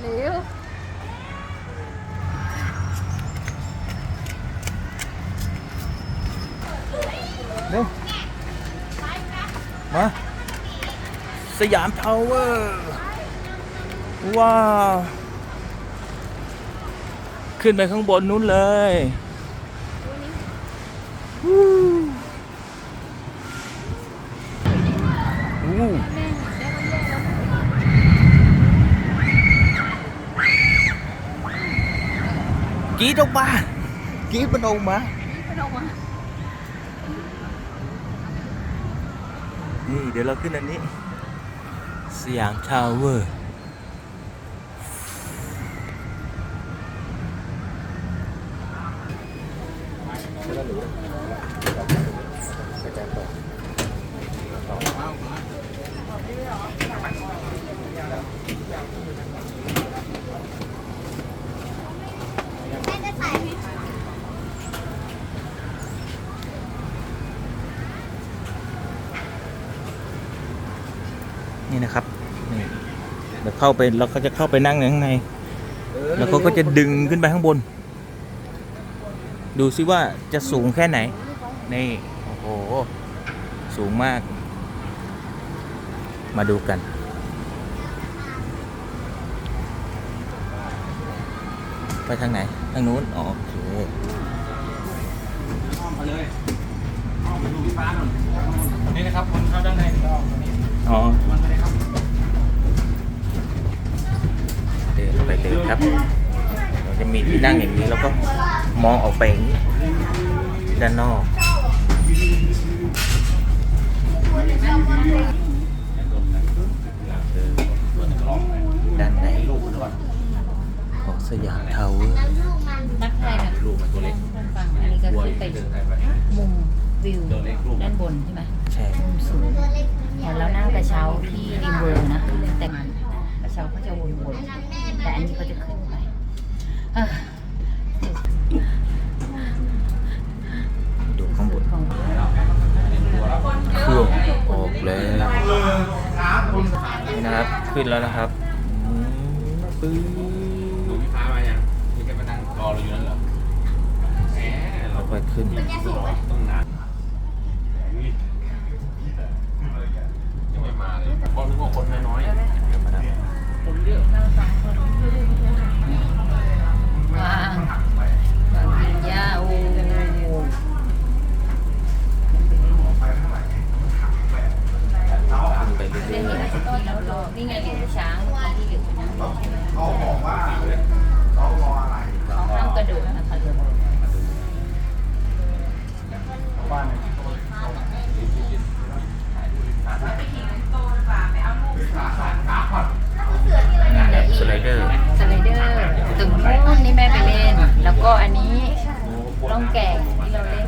เร็วเร็วมาสยามทาวเวอร์ว้าวขึ้นไปข้างบนนู้นเลยวู้ กรีดออกมากรีดมันออกมานี่เดี๋ยวเราขึ้นอันนี้ สยามทาวเวอร์นี่ นะครับนี่เดี๋ยวเข้าไปเราก็จะเข้าไปนั่งในข้างในแล้วเขาก็จะดึงขึ้นไปข้างบน ดูซิว่าจะสูงแค่ไหน นี่ โอ้โห สูงมาก มาดูกัน ไปทางไหน ทางนู้น อ๋อ โอเคนี่นะครับคนเข้าด้านใน อย่างนี้แล้วก็มองออกไปอย่างนี้ด้านนอก ด้านในของสยามทาวเวอร์นักไทยแบบลูกมันตัวเล็กฟังอันนี้ก็ขึ้นไปเดินไปไปมุมวิวตัวเล็กลูกด้านบนใช่ไหมใช่มุมสูงเหมือนเรานั่งกระเช้าที่ริมเวอร์นะ ขึ้นแล้วนะครับอืมปื้ดูอพี่ฟ้ามายังพี่แกมานั่งรอเราอยู่นั่นเหรอแหมเราค่อยๆขึ้นต้องนานยังไม่มาเลยเพราะนึกว่าคนน้อยมาดับๆคนเยอะ วางวางวิญญาโอ้ ขึ้นไป ได้ เรื่ เห็น อย ที่เรารอนี่ไงเหลียวช้างที่เหลียวช้างเขาห้ามกระโดดนะคะเดี๋ยว ๆนี่แบบสไลเดอร์ สไลเดอร์ตึงนู้นนี่แม่ไปเล่น แล้ว ก็อันนี้ล่องแก่งที่เราเล่น